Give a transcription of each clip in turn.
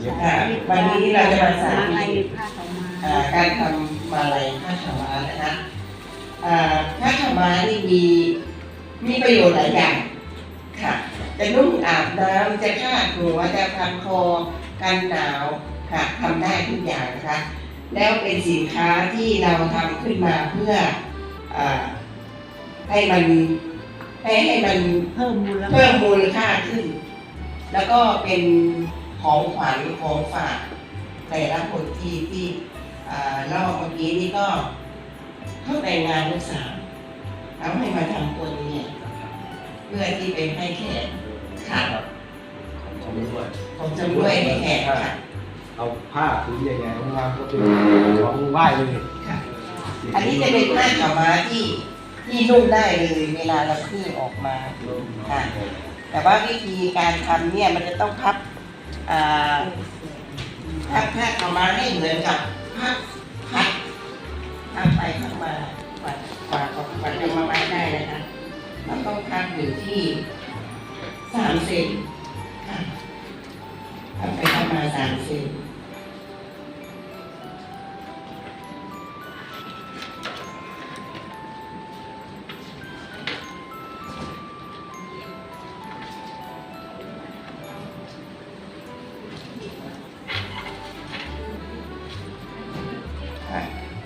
เย็บค่ะวันนี้เราจะมาสาอะไรธิตผ้าขาวม้าอ่าการทำมาลัยผ้าขาวม้านะคะอ่าผ้าขาวม้านี่มีมีประโยชน์หลายอย่างค่ะจะนุ่งอาบน้ำจะคาดหัวจะพันคอกันหนาวค่ะทำได้ทุกอย่างนะคะ แล้วเป็นสินค้าที่เราทำขึ้นมาเพื่ออาให้มันให้ให้มันเพิ่มมูลเพิ่ค่ามมูลค่าขึ้น แล้วก็เป็น ของขวัญของฝากแต่ละคนที่ที่อ่ารอบเมื่อกี้นี่ก็เข้าแต่งงานลูกสาวเอาให้มาทำตัวนี้เพื่อที่ไปให้แขกค่ะผมด้วยผมจะด้วยให้แขกค่ะเอาผ้าผืนใหญ่ๆวางก็เป็นของไหว้เลยค่ะอันนี้จะเป็นผ้าขาวม้าที่ที่นุ่งได้เลยเวลาเราคลื่นออกมาค่ะแต่ว่าวิธีการทำเนี่ยมันจะต้องพับอ่า พับผ้าขาวม้าให้เหมือนกับพับพับพับไปพับมากว่ากว่ากว่าจะมาไว้ได้นะคะมันต้องพับอยู่ที่สามเซนพับไปพับมาสามเซน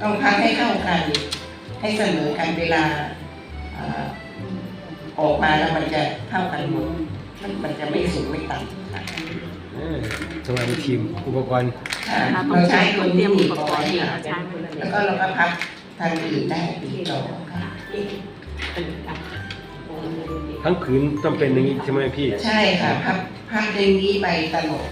ต้องพักให้เข้ากัน ให้เสมอกันเวลาอ่าออกมาแล้วมันจะเข้ากันหมดมันมันจะไม่สูงไม่ต่ำค่ะเออสมัยเป็นทีมอุปกรณ์ค่ะต้อเรางใช้ใช้ตัตัววนี้เตรียมหนีอุบปเอากไว้รณ์ที่ค่ะเราใช้หมดเลยแล้วก็เราก็พับทางอื่นได้อีกต่อค่ะทั้งผืนต้องเป็นอย่างนี้ใช่ไหมพี่ ใช่ค่ะพับพับอย่างนี้ไปตลอด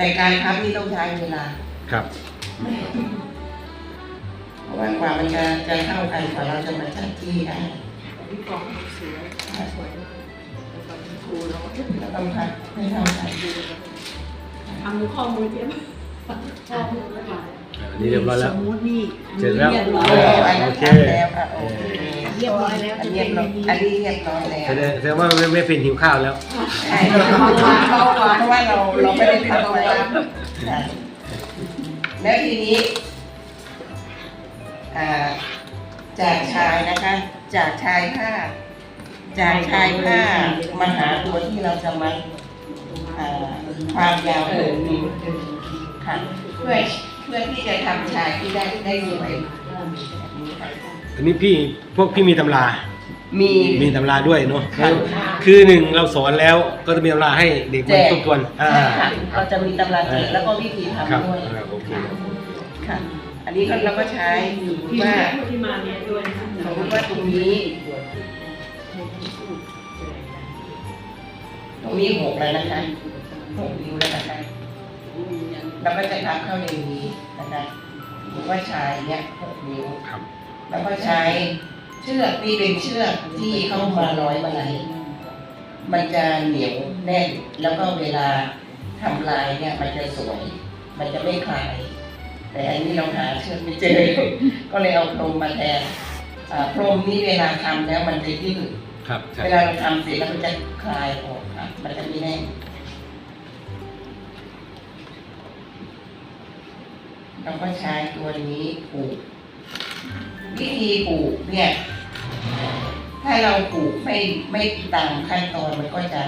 แต่การพับนี่ต้องใช้เวลา ครับ เพราะว่ากว่ามันจะจะเข้ากันกว่าเราจะมาจัดที่ได้พี่กองสวยสวยครูเราก็เราต้องพักให้เข้ากันทำข้อมูลเตรียมข้อมูลแล้วอันนี้เรียบร้อยแล้วสมมตินี่เสร็จแล้วเรียบร้อโอ้ยอันนั้นโอเคทำแล้วค่ะโอเคเรียบร้อยแล้วอันเรียบร้อยอันนี้เรียบร้อยแล้วแสดงแสดงว่าไม่ไม่เป็นหิวข้าวแล้ว ใช่เพราะว่าเราเราไม่ได้ทำไว้ค่ะแล้วทีนี้อ่าจากชายนะคะ จากชายผ้าจากชายผ้ามาหาตัวที่เราจะมัดอ่าความยาวหนึ่งนิ้วค่ะเพื่อเพื่อที่จะทำชายที่ได้ได้สวยแบบนี้ค่ะ อันนี้พี่พวกพี่มีตำรา มี มีตำราด้วยเนาะคือคือหนึ่งเราสอนแล้วก็จะมีตำราให้เด็กมันทบทวนอ่า ใช่ค่ะเราจะมีตำราแจกแล้วก็วิธีครับทำด้วย อ่าโอเคค่ะ อันนี้เราก็ใช้ว่าที่มาเนี่ยด้วยนะสมมติว่าตรงนี้ ตรงนี้หกแล้วนะคะหกนิ้วแล้วนะคะเราก็จะทำเข้าในนี้นะคะหรือว่าชายเนี่ยหกนิ้วครับ แล้วก็ใช้เชือกนี่เป็นเชือกที่เข้ามาร้อยมาลัยมันจะเหนียวแน่น แล้วก็เวลาทำลายเนี่ยมันจะสวย มันจะไม่คลาย แต่อันนี้เราหาเชือกไม่เจอ ก็เลยเอาพรมมาแทนอ่าพรมนี่เวลาทำแล้วมันจะยืดครับใช่เวลาเราทำเสร็จแล้วมันจะคลายออกค่ะมันจะไม่แน่นเราก็ใช้ตัวนี้ปลูก วิธีปลูกเนี่ยถ้าเราปลูกไม่ไม่ตามขั้นตอนมันก็จะ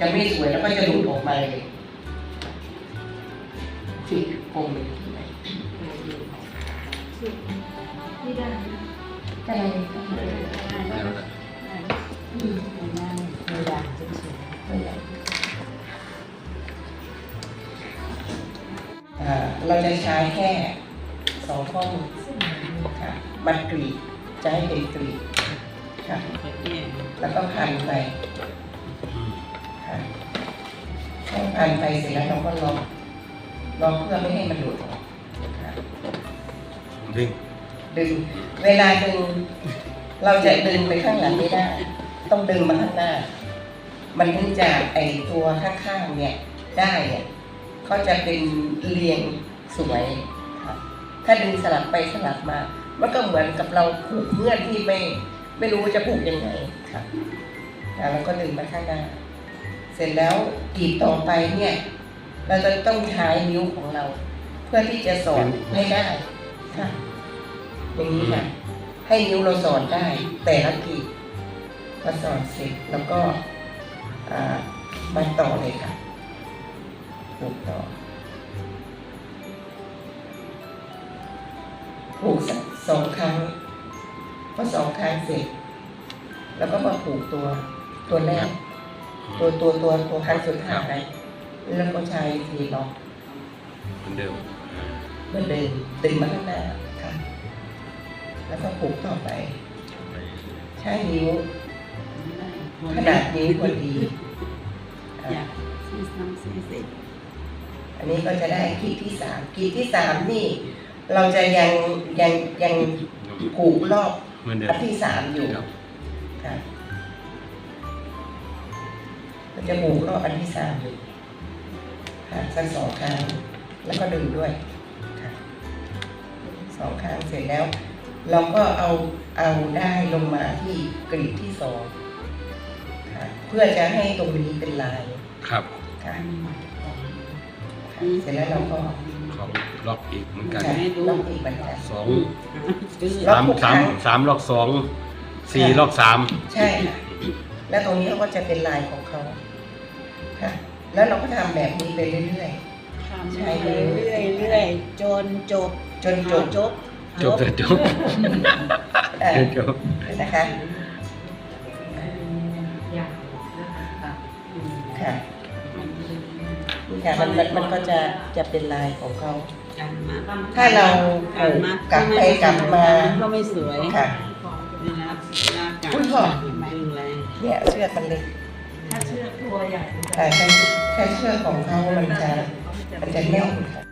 จะไม่สวยแล้วก็จะหลุดออกมาเลยที่ปมเลยที่ไหนที่ได้ก็เลยแล้วนะอืมไม่ได้ไม่ได้อ่าเราจะใช้แค่สองข้อมือ ค่ะมันกรีดจะให้เป็นกรีดค่ะแล้วก็พันไปอืมค่ะพอพันไปเสร็จแล้วเราก็ล็อกล็อกเพื่อไม่ให้มันหลุดออกค่ะดึงดึง เวลาดึง เราจะดึงไปข้างหลังไม่ได้ ต้องดึงมาข้างหน้า มันถึงจะไอตัวข้างๆเนี่ยได้เนี่ยเขาจะเป็นเรียงสวยค่ะถ้าดึงสลับไปสลับมา มันก็เหมือนกับเราผูกเงื่อนที่ไม่ไม่รู้ว่าจะผูกยังไงค่ะแล้วเราก็ดึงมาข้างหน้า เสร็จแล้วกรีดต่อไปเนี่ย เราจะต้องใช้นิ้วของเรา เพื่อที่จะสอนให้ได้ค่ะอย่างนี้ค่ะให้นิ้วเราสอนได้ แต่ละกรีดมาสอนเสร็จแล้วก็อ่ามาต่อเลยค่ะผูกต่อผูกสัก สองครั้งพอสองครั้งเสร็จ แล้วก็มาผูกตัวตัวแรก ตัวตัวตัวตัวครั้งสุดท้ายแล้วก็ใช้ทีล็อกเหมือนเดิมเหมือนเดิมดึงมาข้างหน้าค่ะ แล้วก็ผูกต่อไป ใช้นิ้วขนาดนิ้วพอดีค่ะอยากซีซ้ำซีเสร็จอันนี้ก็จะได้ขีดที่สามขีดที่สามนี่ เราจะยังยังยังผูกรอบเหมือนเดิมอันที่สามอยู่ครับค่ะเราจะผูกรอบอันที่สามอยู่ค่ะสักสองครั้งแล้วก็ดึงด้วยค่ะสองครั้งเสร็จแล้ว เราก็เอาเอาได้ลงมาที่กรีดที่สองค่ะเพื่อจะให้ตรงนี้เป็นลายครับค่ะเสร็จแล้วเราก็ของ ล็อกอีกเหมือนกันค่ะล็อกอีกเหมือนกัน สองดื้อล็อกสามทุกครั้สามงสามล็อกสองสี่ล็อกสามใช่ค่ะแล้วตรงนี้เขาก็จะเป็นลายของเขาค่ะ แล้วเราก็ทำแบบนี้ไปเรื่อย ทำไปเรื่อยๆเรื่อยๆจนจบๆจนจบ จบจบเถอะจบเอ่อจบนะคะ ค่ะนี่ค่ะมันมันมันก็จะจะเป็นลายของเขา ถ้าเราผูกกลับไปกลับมาก็ไม่สวยค่ะเวลาเวลากัดอุ๊ยพ่อดึงแรงเนี่ยเชือกมันเล็กถ้าเชือกตัวใหญ่แต่แค่แค่เชือกของเขามันจะมันจะแน่นค่ะ